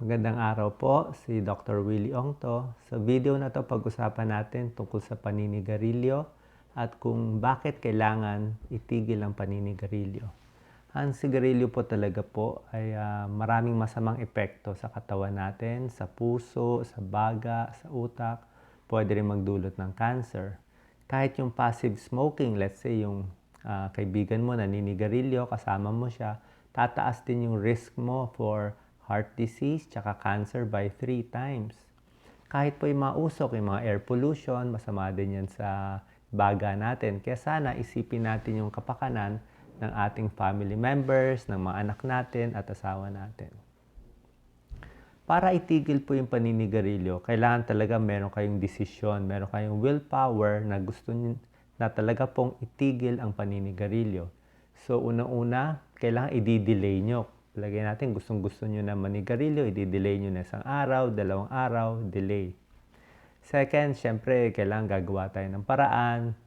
Magandang araw po, si Dr. Willie Ongto. Sa video na to pag-usapan natin tungkol sa paninigarilyo at kung bakit kailangan itigil ang paninigarilyo. Ang sigarilyo po talaga po ay ah, maraming masamang epekto sa katawan natin, sa puso, sa baga, sa utak. Pwede rin magdulot ng cancer. Kahit yung passive smoking, let's say yung ah, kaibigan mo naninigarilyo, kasama mo siya, tataas din yung risk mo for heart disease tsaka cancer by 3 times. Kahit po yung mga usok, yung mga air pollution, masama din yan sa baga natin. Kaya sana isipin natin yung kapakanan ng ating family members, ng mga anak natin at asawa natin. Para itigil po yung paninigarilyo, kailangan talaga meron kayong desisyon, meron kayong willpower na gusto nyo, na talaga pong itigil ang paninigarilyo. So, unang-una, kailangan i-delay nyo. Lagay natin, gustong gusto nyo na manigarilyo, i-delay nyo na isang araw, dalawang araw, delay. Second, syempre, kailangan gagawa tayo ng paraan.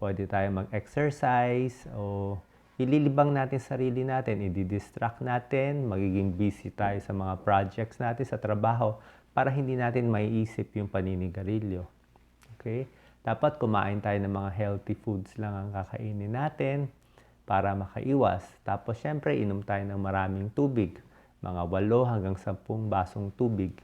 Pwede tayo mag-exercise o ililibang natin sarili natin, i-distract natin, magiging busy tayo sa mga projects natin sa trabaho para hindi natin maiisip yung paninigarilyo. Okay? Dapat kumain tayo ng mga healthy foods lang ang kakainin natin para makaiwas. Tapos, syempre, inom tayo ng maraming tubig. Mga 8 hanggang 10 basong tubig.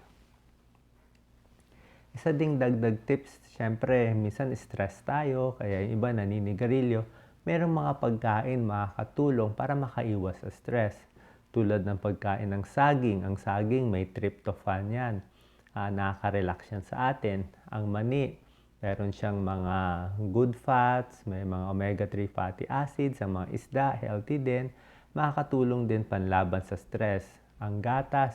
Isa ding dagdag tips, syempre, minsan stress tayo, kaya yung iba naninigarilyo. Merong mga pagkain makakatulong para makaiwas sa stress. Tulad ng pagkain ng saging. Ang saging may tryptophan yan. Uh, nakaka-relax yan sa atin. Ang mani, meron siyang mga good fats, may mga omega-3 fatty acids, ang mga isda, healthy din. Makakatulong din panlaban sa stress. Ang gatas,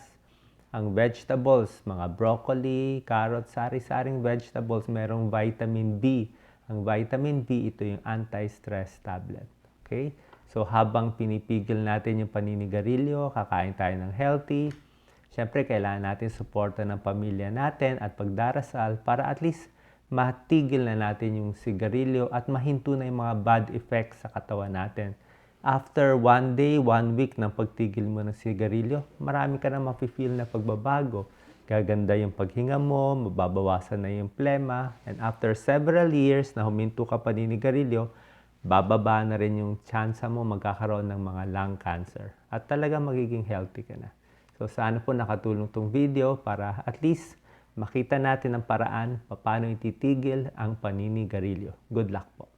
ang vegetables, mga broccoli, carrots, sari-saring vegetables, merong vitamin B. Ang vitamin B, ito yung anti-stress tablet. Okay? So, habang pinipigil natin yung paninigarilyo, kakain tayo ng healthy, Siyempre, kailangan natin suporta ng pamilya natin at pagdarasal para at least matigil na natin yung sigarilyo at mahinto na yung mga bad effects sa katawan natin. After one day, one week ng pagtigil mo ng sigarilyo, marami ka na mafe-feel na pagbabago. Gaganda yung paghinga mo, mababawasan na yung plema, and after several years na huminto ka pa ninigarilyo, bababa na rin yung chance mo magkakaroon ng mga lung cancer. At talaga magiging healthy ka na. So sana po nakatulong tong video para at least makita natin ang paraan paano ititigil ang paninigarilyo. Good luck po.